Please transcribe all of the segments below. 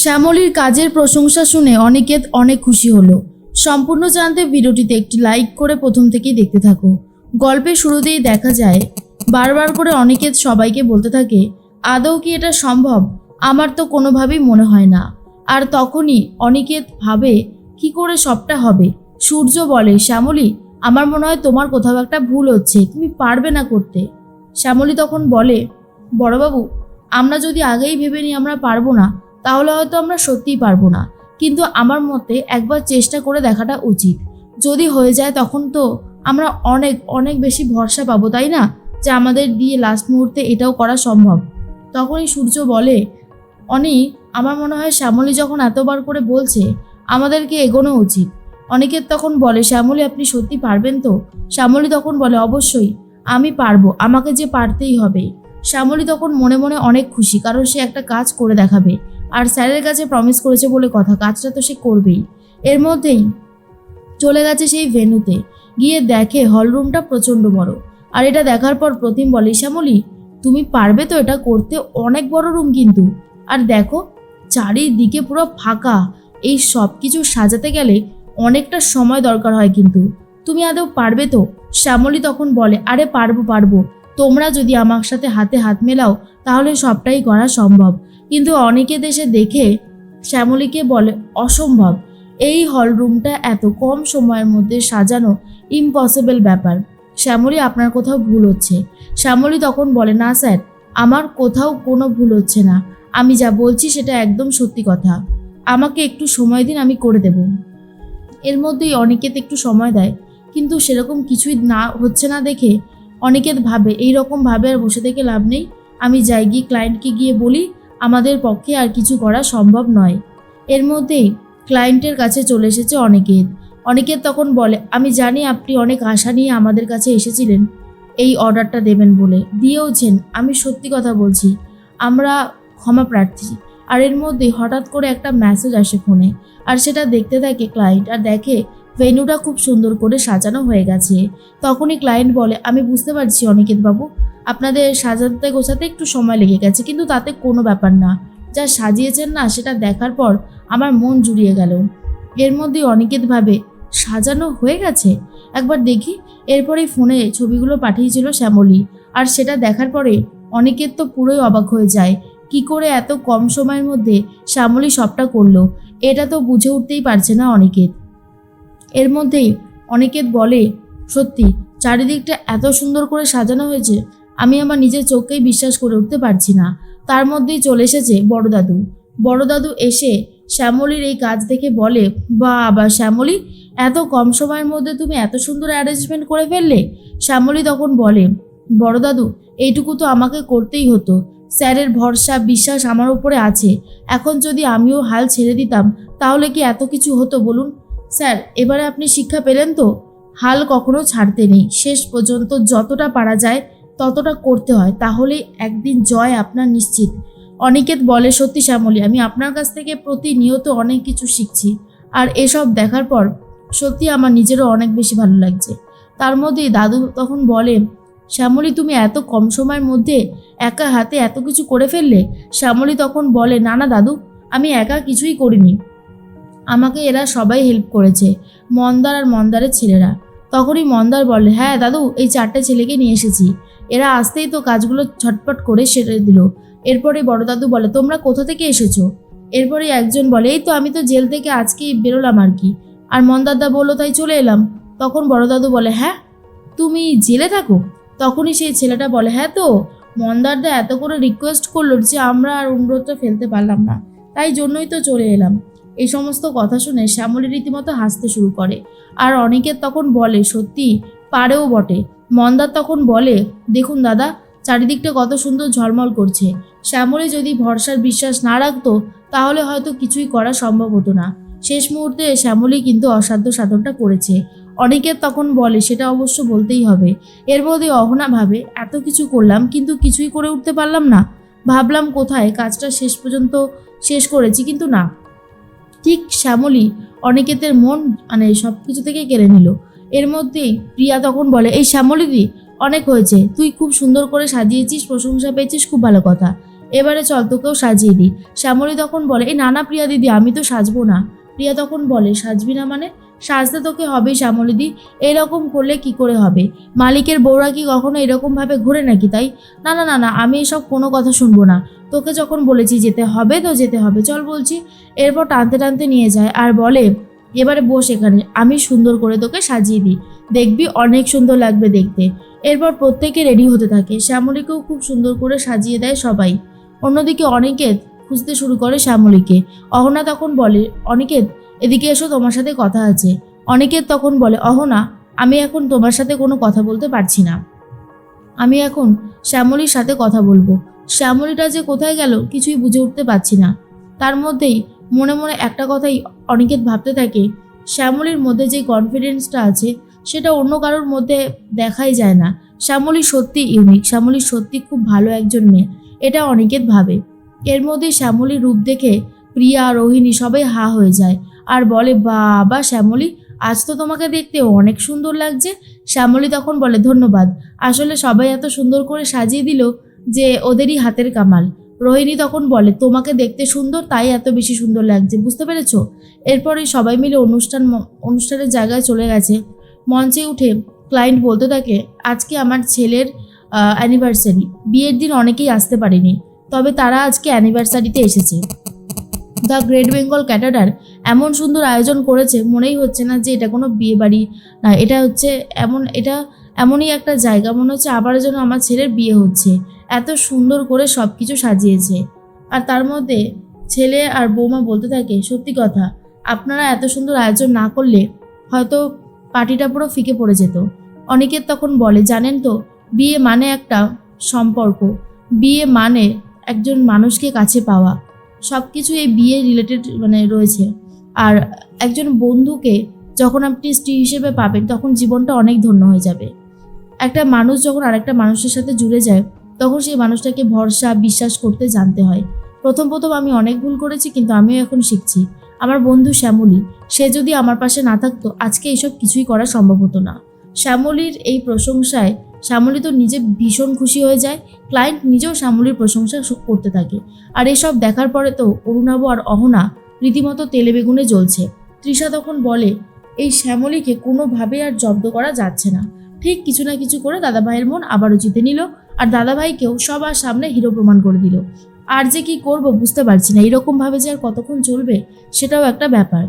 শ্যামলীর কাজের প্রশংসা শুনে অনিকেত অনেক খুশি হলো। সম্পূর্ণ জানতে ভিডিওটিতে একটি লাইক করে প্রথম থেকেই দেখতে থাকো। গল্পের শুরুতেই দেখা যায়, বারবার করে অনিকেত সবাইকে বলতে থাকে, আদৌ কি এটা সম্ভব? আমার তো কোনোভাবেই মনে হয় না। আর তখনই অনিকেত ভাবে, কি করে সবটা হবে? সূর্য বলে, শ্যামলী, আমার মনে হয় তোমার কোথাও একটা ভুল হচ্ছে, তুমি পারবে না করতে। শ্যামলী তখন বলে, বড়বাবু, আমরা যদি আগেই ভেবে নিই আমরা পারব না তাহলে হয়তো আমরা সত্যিই পারব না। কিন্তু আমার মতে একবার চেষ্টা করে দেখাটা উচিত। যদি হয়ে যায় তখন তো আমরা অনেক অনেক বেশি ভরসা পাবো, তাই না? যে আমাদের দিয়ে লাস্ট মুহূর্তে এটাও করা সম্ভব। তখনই সূর্য বলে, অনি, আমার মনে হয় শ্যামলী যখন এতবার করে বলছে, আমাদেরকে এগোনো উচিত। অনেকের তখন বলে, শ্যামলী, আপনি সত্যি পারবেন তো? শ্যামলী তখন বলে, অবশ্যই, আমি পারব, আমাকে যে পারতেই হবে। শ্যামলী তখন মনে মনে অনেক খুশি, কারণ সে একটা কাজ করে দেখাবে। আর স্যারের কাছে প্রমিস করেছে বলে কথা, কাজটা তো সে করবেই। এর মধ্যেই চলে গেছে সেই ভেন্যুতে, গিয়ে দেখে হলরুমটা প্রচণ্ড বড়। আর এটা দেখার পর প্রতিম বলে শ্যামলী তুমি পারবে তো এটা করতে, অনেক বড় রুম কিন্তু। আর দেখো, চারিদিকে পুরো ফাঁকা। এই সব কিছু সাজাতে গেলে অনেকটা সময় দরকার হয় কিন্তু। তুমি আদৌ পারবে তো? শ্যামলী তখন বলে, আরে পারব পারব। তোমরা যদি আমার সাথে হাতে হাত মেলাও, তাহলে সবটাই করা সম্ভব। কিন্তু অনেকে দেশে দেখে শ্যামলীকে বলে অসম্ভব। এই হলরুমটা এত কম সময়ের মধ্যে সাজানো ইম্পসিবল ব্যাপার। শ্যামলী আপনার কোথাও ভুল হচ্ছে। শ্যামলী তখন বলে, না স্যার, আমার কোথাও কোনো ভুল হচ্ছে না। আমি যা বলছি সেটা একদম সত্যি কথা। আমাকে একটু সময় দিন, আমি করে দেব। এর মধ্যেই অনিকেত একটু সময় দেয়। কিন্তু সেরকম কিছুই না, হচ্ছে না দেখে অনিকেত ভাবে এই রকম ভাবে আর বসে থেকে লাভ নেই। আমি যাই গিয়ে ক্লায়েন্টকে গিয়ে বলি আমাদের পক্ষে আর কিছু করা সম্ভব নয়। এর মধ্যেই ক্লায়েন্টের কাছে চলে এসেছে অনিকেত। অনিকেত তখন বলে, আমি জানি আপনি অনেক আশা নিয়ে আমাদের কাছে এসেছিলেন, এই অর্ডারটা দেবেন বলে। দিয়েওছেন, আমি সত্যি কথা বলছি, আমরা ক্ষমা প্রার্থী। আর এর মধ্যে হঠাৎ করে একটা মেসেজ আসে ফোনে, আর সেটা দেখতে থাকে ক্লায়েন্ট, আর দেখে ভেনুটা খুব সুন্দর করে সাজানো হয়ে গেছে। তখনই ক্লায়েন্ট বলে, আমি বুঝতে পারছি অনিকেত বাবু আপনাদের সাজাতে গোছাতে একটু সময় লেগে গেছে, কিন্তু তাতে কোনো ব্যাপার না। যা সাজিয়েছেন না, সেটা দেখার পর আমার মন জুড়িয়ে গেল। এর মধ্যে অনিকেত ভাবে, সাজানো হয়ে গেছে? একবার দেখি এরপরেই ফোনে ছবিগুলো পাঠিয়েছিল শ্যামলী। আর সেটা দেখার পরে অনিকেত তো পুরোই অবাক হয়ে যায়, কি করে এত কম সময়ের মধ্যে শ্যামলী সবটা করল? এটা তো বুঝে উঠতেই পারছে না অনিকেত। এর মধ্যেই অনিকেত বলে, সত্যি, চারিদিকটা এত সুন্দর করে সাজানো হয়েছে আমি আমার নিজের চোখকেই বিশ্বাস করে উঠতে পারছি না। তার মধ্যেই চলে এসেছে বড় দাদু। বড় দাদু এসে শ্যামলীর এই কাজ দেখে বলে বা আবার শ্যামলী, এত কম সময়ের মধ্যে তুমি এত সুন্দর অ্যারেঞ্জমেন্ট করে ফেললে? শ্যামলী তখন বলে, বড় দাদু, এইটুকু তো আমাকে করতেই হতো। স্যারের ভরসা, বিশ্বাস আমার উপরে আছে। এখন যদি আমিও হাল ছেড়ে দিতাম, তাহলে কি এত কিছু হতো বলুন? স্যার, এবারে আপনি শিক্ষা পেলেন তো? হাল কখনো ছাড়তে নেই। শেষ পর্যন্ত যতটা পারা যায় ততটা করতে হয় তাহলে একদিন জয় আপনার নিশ্চিত। অনিকেত বলে, সত্যি শ্যামলী, আমি আপনার কাছ থেকে প্রতিনিয়ত অনেক কিছু শিখছি। আর এসব দেখার পর সত্যি আমার নিজেরও অনেক বেশি ভালো লাগছে। তার মধ্যেই দাদু তখন বলে, শ্যামলী, তুমি এত কম সময়ের মধ্যে একা হাতে এত কিছু করে ফেললে? শ্যামলী তখন বলে, না না, দাদু, আমি একা কিছুই করিনি। আমাকে এরা সবাই হেল্প করেছে, মন্দার আর মন্দারের ছেলেরা। তখনই মন্দার বলে হ্যাঁ দাদু, এই চারটে ছেলেকে নিয়ে এসেছি। এরা আসতেই তো কাজগুলো ছটপট করে সেরে দিল। এরপরে বড় দাদু বলে, তোমরা কোথা থেকে এসেছ? এরপরে একজন বলে, এই তো আমি তো জেল থেকে আজকেই বেরোলাম আর কি। আর মন্দারদা বলল, তাই চলে এলাম। তখন বড় দাদু বলে হ্যাঁ তুমি জেলে থাকো? তখনই সেই ছেলেটা বলে হ্যাঁ তো, মন্দারদা এত করে রিকোয়েস্ট করল যে আমরা আর অনুরোধটা ফেলতে পারলাম না, তাই জন্যই তো চলে এলাম। এই সমস্ত কথা শুনে শ্যামলী রীতিমতো হাসতে শুরু করে। আর অনেকের তখন বলে, সত্যি, পারেও বটে। মন্দার তখন বলে, দেখুন দাদা, চারিদিকটা কত সুন্দর ঝলমল করছে। শ্যামলী যদি ভরসার বিশ্বাস না রাখতো, তাহলে হয়তো কিছুই করা সম্ভব হতো না। শেষ মুহূর্তে শ্যামলী কিন্তু অসাধ্য সাধনটা করেছে। অনেকের তখন বলে, সেটা অবশ্য বলতেই হবে। এর মধ্যে অহনা ভাবে, এত কিছু করলাম, কিন্তু কিছুই করে উঠতে পারলাম না। ভাবলাম কোথায়, কাজটা শেষ পর্যন্ত শেষ করেছি, কিন্তু না। ঠিক শ্যামলী অনিকেতের মন মানে সব কিছু থেকে কেড়ে নিল। এর মধ্যেই প্রিয়া তখন বলে, এই শ্যামলীদি অনেক হয়েছে। তুই খুব সুন্দর করে সাজিয়েছিস, প্রশংসা পেয়েছিস, খুব ভালো কথা। এবারে চল তোকেও সাজিয়ে দিই। শ্যামলী তখন বলে এই নানা প্রিয়া দিদি, আমি তো সাজবো না। প্রিয়া তখন বলে, সাজবি না মানে? সাজতে তোকে হবেই শ্যামলীদি এরকম করলে কি করে হবে? মালিকের বউরা কি কখনো এরকমভাবে ঘুরে নাকি তাই? না না না না, আমি এসব কোনো কথা শুনব না। তোকে যখন বলেছি যেতে হবে তো যেতে হবে। চল বলছি। এরপর টানতে টানতে নিয়ে যায়। আর বলে এবারে বস এখানে, আমি সুন্দর করে তোকে সাজিয়ে দিই। দেখবি অনেক সুন্দর লাগবে দেখতে। এরপর প্রত্যেকে রেডি হতে থাকে। শ্যামলীকেও খুব সুন্দর করে সাজিয়ে দেয় সবাই। অন্যদিকে অনিকেত খুঁজতে শুরু করে শ্যামলীকে। অহনা তখন বলে, অনিকেত, এদিকে এসো, তোমার সাথে কথা আছে। অনিকেত তখন বলে, অহনা, আমি এখন তোমার সাথে কোনো কথা বলতে পারছি না। আমি এখন শ্যামলীর সাথে কথা বলব। শ্যামলীটা যে কোথায় গেল কিছুই বুঝে উঠতে পারছি না। তার মধ্যেই মনে মনে একটা কথাই অনিকেত ভাবতে থাকে, শ্যামলীর মধ্যে যে কনফিডেন্সটা আছে, সেটা অন্য কারোর মধ্যে দেখাই যায় না। শ্যামলী সত্যি ইউনিক শ্যামলী সত্যি খুব ভালো একজন মেয়ে, এটা অনিকেত ভাবে। এর মধ্যে শ্যামলীর রূপ দেখে প্রিয়া, রোহিণী সবাই হা হয়ে যায় আর বলে, বাবা শ্যামলী, আজ তো তোমাকে দেখতে অনেক সুন্দর লাগছে। শ্যামলী তখন বলে, ধন্যবাদ। আসলে সবাই এত সুন্দর করে সাজিয়ে দিল যে ওদেরই হাতের কামাল। রোহিণী তখন বলে, তোমাকে দেখতে সুন্দর, তাই এত বেশি সুন্দর লাগছে। বুঝতে পেরেছ? এরপরে সবাই মিলে অনুষ্ঠান অনুষ্ঠানের জায়গায় চলে গেছে। মঞ্চে উঠে ক্লায়েন্ট বলতে থাকে, আজকে আমার ছেলের অ্যানিভার্সারি বিয়ের দিন অনেকেই আসতে পারেনি, তবে তারা আজকে অ্যানিভার্সারিতে এসেছে। দ্য গ্রেট বেঙ্গল ক্যাটাডার এমন সুন্দর আয়োজন করেছে, মনেই হচ্ছে না যে এটা কোনো বিয়ে বাড়ি না, এটা হচ্ছে এমন, এটা এমনই একটা জায়গা, মনে হচ্ছে আবার যেন আমার ছেলের বিয়ে হচ্ছে। এত সুন্দর করে সব কিছু সাজিয়েছে। আর তার মধ্যে ছেলে আর বৌমা বলতে থাকে, সত্যি কথা, আপনারা এত সুন্দর আয়োজন না করলে হয়তো পার্টিটা পুরো ফিকে পড়ে যেত। অনেকের তখন বলে, জানেন তো, বিয়ে মানে একটা সম্পর্ক। বিয়ে মানে একজন মানুষকে কাছে পাওয়া। সব কিছু এই বিয়ে রিলেটেড মানে রয়েছে। আর একজন বন্ধুকে যখন আপনি স্ত্রী হিসেবে পাবেন, তখন জীবনটা অনেক ধন্য হয়ে যাবে। একটা মানুষ যখন আরেকটা মানুষের সাথে জুড়ে যায় তখন সেই মানুষটাকে ভরসা, বিশ্বাস করতে জানতে হয়। প্রথম প্রথম আমি অনেক ভুল করেছি, কিন্তু আমিও এখন শিখছি। আমার বন্ধু শ্যামলী, সে যদি আমার পাশে না থাকতো, আজকে এইসব কিছুই করা সম্ভব হতো না। শ্যামলীর এই প্রশংসায়, শ্যামলী তো নিজে ভীষণ খুশি হয়ে যায়, ক্লায়েন্ট নিজেও শ্যামলীর প্রশংসা করতে থাকে। আর এসব দেখার পরে তো অরুণাব আর অহনা রীতিমতো তেলে বেগুনে জ্বলছে। তৃষা তখন বলে, এই শ্যামলীকে কোনোভাবে আর জব্দ করা যাচ্ছে না। ঠিক কিছু না কিছু করে দাদাভাইয়ের মন আবারও জিতে নিল আর দাদাভাইকেও সবার সামনে হিরো প্রমাণ করে দিল। আর যে কি করব বুঝতে পারছি না, এরকমভাবে যে আর কতক্ষণ চলবে সেটাও একটা ব্যাপার।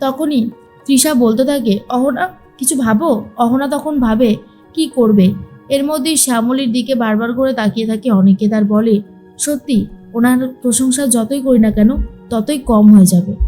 তখনই তৃষা বলতে থাকে, অহনা, কিছু ভাবো? অহনা তখন ভাবে কি করবে? এর মধ্যেই শ্যামলীর দিকে বারবার করে তাকিয়ে থাকে অনেকে তার বলে, সত্যি, ওনার প্রশংসা যতই করি না কেন, ততই কম হয়ে যাবে।